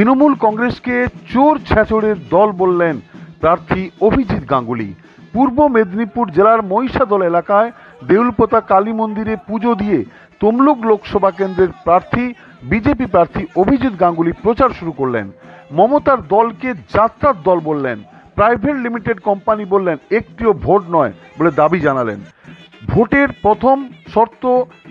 তৃণমূল কংগ্রেসকে চোর ছ্যাচরের দল বললেন প্রার্থী অভিজিৎ গাঙ্গুলি। পূর্ব মেদিনীপুর জেলার মহিষাদল এলাকায় দেউলপোতা কালী মন্দিরে পুজো দিয়ে তমলুক লোকসভা কেন্দ্রের প্রার্থী, বিজেপি প্রার্থী অভিজিৎ গাঙ্গুলি প্রচার শুরু করলেন। মমতার দলকে যাত্রার দল বললেন। প্রাইভেট লিমিটেড কোম্পানি বললেন, একটিও ভোট নয় বলে দাবি জানালেন। ভোটের প্রথম শর্ত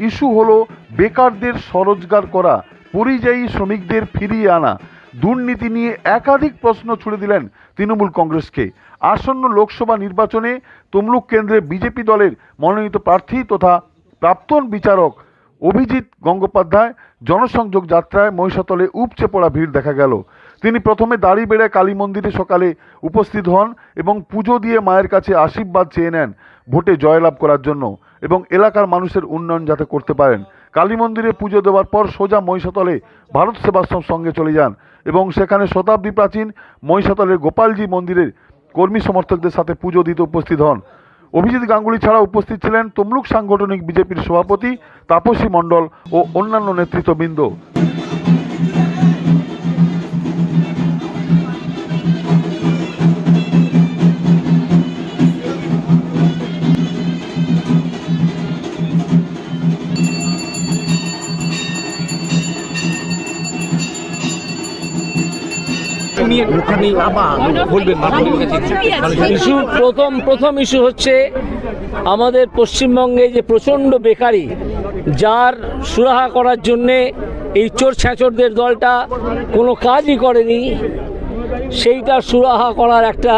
ইস্যু হলো বেকারদের স্বরোজগার করা, পরিযায়ী শ্রমিকদের ফিরিয়ে আনা। দুর্নীতি নিয়ে একাধিক প্রশ্ন ছুড়ে দিলেন তৃণমূল কংগ্রেসকে। আসন্ন লোকসভা নির্বাচনে তমলুক কেন্দ্রে বিজেপি দলের মনোনীত প্রার্থী তথা প্রাক্তন বিচারক অভিজিৎ গঙ্গোপাধ্যায় জনসংযোগ যাত্রায় মহিষাতলে উপচে পড়া ভিড় দেখা গেল। তিনি প্রথমে দাড়িবেড়ে কালী মন্দিরে সকালে উপস্থিত হন এবং পুজো দিয়ে মায়ের কাছে আশীর্বাদ চেয়ে নেন ভোটে জয়লাভ করার জন্য এবং এলাকার মানুষের উন্নয়ন যাতে করতে পারেন। কালী মন্দিরে পুজো দেওয়ার পর সোজা মহিষাতলে ভারত সেবাশ্রম সঙ্গে চলে যান এবং সেখানে শতাব্দী প্রাচীন মহিষাতলের গোপালজি মন্দিরের কর্মী সমর্থকদের সাথে পুজো দিতে উপস্থিত হন। অভিজিৎ গাঙ্গুলি ছাড়া উপস্থিত ছিলেন তমলুক সাংগঠনিক বিজেপির সভাপতি তাপসী মণ্ডল ও অন্যান্য নেতৃত্ববৃন্দ। ইস্যু, প্রথম প্রথম ইস্যু হচ্ছে আমাদের পশ্চিমবঙ্গে যে প্রচণ্ড বেকারি, যার সুরাহা করার জন্যে এই চোর ছ্যাঁচরদের দলটা কোনো কাজই করেনি, সেইটা সুরাহা করার একটা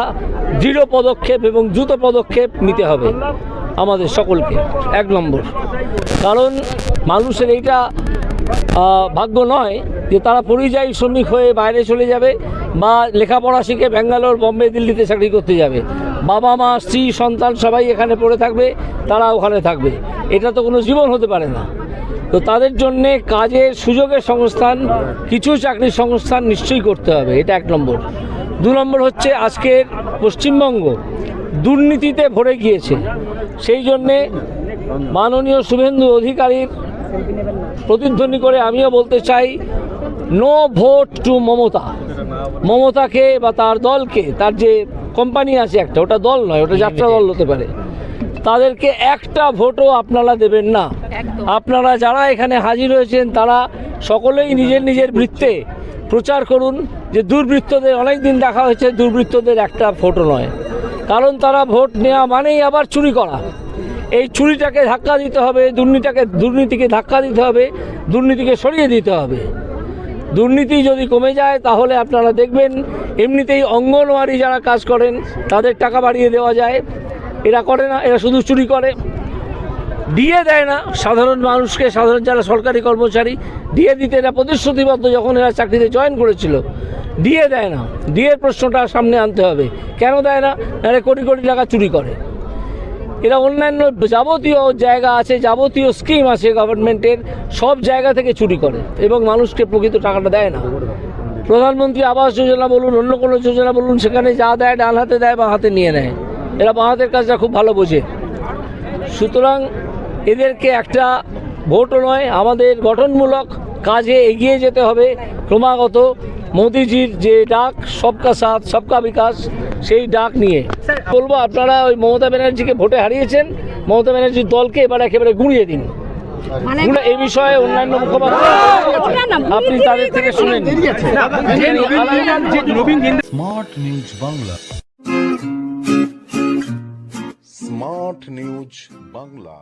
দৃঢ় পদক্ষেপ এবং দ্রুত পদক্ষেপ নিতে হবে আমাদের সকলকে। এক নম্বর, কারণ মানুষের এইটা ভাগ্য নয় যে তারা পরিযায়ী শ্রমিক হয়ে বাইরে চলে যাবে। বা লেখাপড়া শিখে ব্যাঙ্গালোর, বম্বে, দিল্লিতে চাকরি করতে যাবে। বাবা মা স্ত্রী, সন্তান সবাই এখানে পড়ে থাকবে তারা ওখানে থাকবে। এটা তো কোনো জীবন হতে পারে না। তো তাদের জন্যে কাজের সুযোগের সংস্থান, কিছু চাকরির সংস্থান নিশ্চয়ই করতে হবে। এটা এক নম্বর। দু নম্বর হচ্ছে আজকের পশ্চিমবঙ্গ দুর্নীতিতে ভরে গিয়েছে। সেই জন্যে মাননীয় শুভেন্দু অধিকারীর প্রতিধ্বনি করে আমিও বলতে চাই নো ভোট টু মমতা। মমতাকে বা তার দলকে তার যে কোম্পানি আছে একটা ওটা দল নয় ওটা যাত্রা দল হতে পারে। তাদেরকে একটা ভোটও আপনারা দেবেন না। আপনারা যারা এখানে হাজির হয়েছেন তারা সকলেই নিজের নিজের বৃত্তে প্রচার করুন যে দুর্বৃত্তদের অনেক দিন দেখা হয়েছে দুর্বৃত্তদের একটা ভোটও নয়। কারণ তারা ভোট নেওয়া মানেই আবার চুরি করা। এই চুরিটাকে ধাক্কা দিতে হবে, দুর্নীতিটাকে দুর্নীতিকে ধাক্কা দিতে হবে, দুর্নীতিকে সরিয়ে দিতে হবে। দুর্নীতি যদি কমে যায়, তাহলে আপনারা দেখবেন এমনিতেই অঙ্গনওয়াড়ি যারা কাজ করেন, তাদের টাকা বাড়িয়ে দেওয়া যায়। এরা করে না, এরা শুধু চুরি করে। দিয়ে দেয় না, সাধারণ মানুষকে, সাধারণ যারা সরকারি কর্মচারী, দিয়ে দিতে এরা প্রতিশ্রুতিবদ্ধ যখন এরা চাকরিতে জয়েন করেছিল, দিয়ে দেয় না। দিয়ে প্রশ্নটা সামনে আনতে হবে। কেন দেয় না? কোটি কোটি টাকা চুরি করে। এরা অন্যান্য যাবতীয় জায়গা আছে, যাবতীয় স্কিম আছে গভর্নমেন্টের সব জায়গা থেকে চুরি করে এবং মানুষকে প্রকৃত টাকাটা দেয় না। প্রধানমন্ত্রী আবাস যোজনা বলুন, অন্য কোনো যোজনা বলুন, সেখানে যা দেয় ডান হাতে দেয় বা হাতে নিয়ে নেয়। এরা বাঁ হাতের কাজটা খুব ভালো বোঝে। সুতরাং এদেরকে একটা ভোটও নয়, আমাদের গঠনমূলক কাজে এগিয়ে যেতে হবে। ক্রমাগত মোদিজির যে ডাক, সবকা সাথ, সবকা বিকাশ, সেই ডাক নিয়ে। বলব আপনারা ওই মমতা ব্যানার্জিকে ভোটে হারিয়েছেন। মমতা ব্যানার্জির দলকে এবার একেবারে গুঁড়িয়ে দিন। মানে এই বিষয়ে অন্যান্য মুখপাত্র আপনি তাদের থেকে শুনেন। Smart news Bangla. Smart news Bangla.